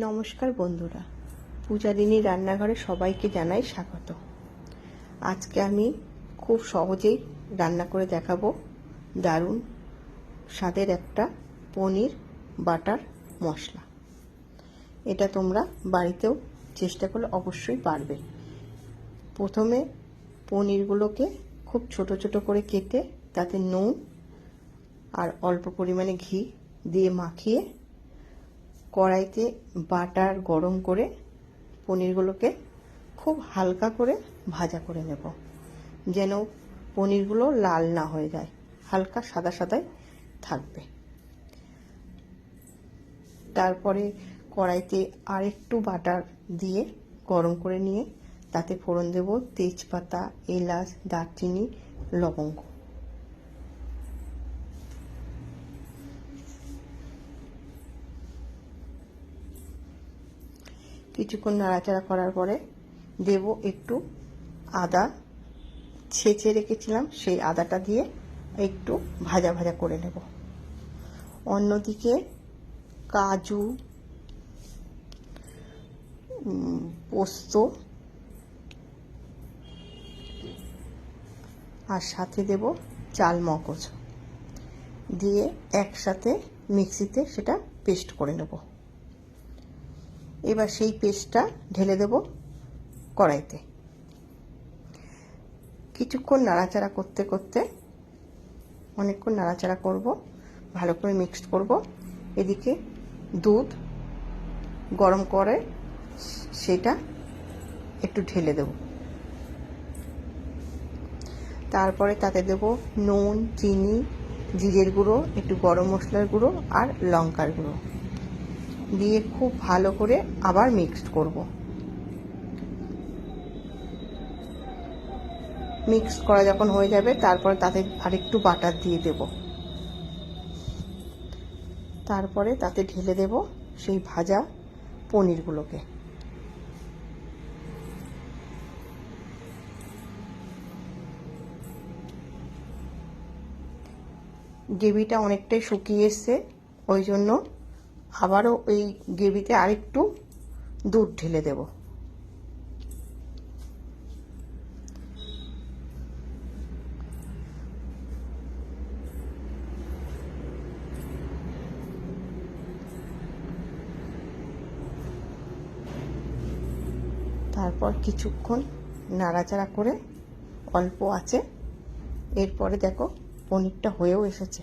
নমস্কার বন্ধুরা। পূজারিনী রান্নাঘরে সবাইকে জানাই স্বাগত। আজকে আমি খুব সহজেই রান্না করে দেখাবো দারুণ স্বাদের একটা পনির বাটার মশলা। এটা তোমরা বাড়িতেও চেষ্টা করলে অবশ্যই পারবে। প্রথমে পনিরগুলোকে খুব ছোট ছোট করে কেটে তাতে নুন আর অল্প পরিমাণে ঘি দিয়ে মাখিয়ে কড়াইতে বাটার গরম করে পনিরগুলোকে খুব হালকা করে ভাজা করে নেব, যেন পনিরগুলো লাল না হয়ে যায়, হালকা সাদা সাদাই থাকবে। তারপরে কড়াইতে আরেকটু বাটার দিয়ে গরম করে নিয়ে তাতে ফোড়ন দেব তেজপাতা, এলাচ, দারচিনি, লবঙ্গ। কিছুক্ষণ নাড়াচাড়া করার পরে দেব একটু আদা ছেঁচে রেখেছিলাম, সেই আদাটা দিয়ে একটু ভাজা ভাজা করে নেব। অন্যদিকে কাজু পোস্ত আর সাথে দেব চাল মগজ দিয়ে একসাথে মিক্সিতে সেটা পেস্ট করে নেব। এবার সেই পেস্টটা ঢেলে দেব কড়াইতে। কিছুক্ষণ নাড়াচাড়া করতে করতে অনেকক্ষণ নাড়াচাড়া করব, ভালো করে মিক্সড করব। এদিকে দুধ গরম করে সেটা একটু ঢেলে দেব। তারপরে তাতে দেব নুন, চিনি, জিরের গুঁড়ো, একটু গরম মশলার গুঁড়ো আর লঙ্কার গুঁড়ো। দিয়ে খুব ভালো করে আবার মিক্সড করব। মিক্স করা যখন হয়ে যাবে, তারপরে তাতে আরেকটু বাটার দিয়ে দেব। তারপরে তাতে ঢেলে দেব সেই ভাজা পনিরগুলোকে। গ্রেভিটা অনেকটাই শুকিয়ে এসছে, ওই জন্য আবারও এই গ্রেভিতে আরেকটু দুধ ঢেলে দেব। তারপর কিছুক্ষণ নাড়াচাড়া করে অল্প আছে। এরপরে দেখো পনিরটা হয়েও এসেছে।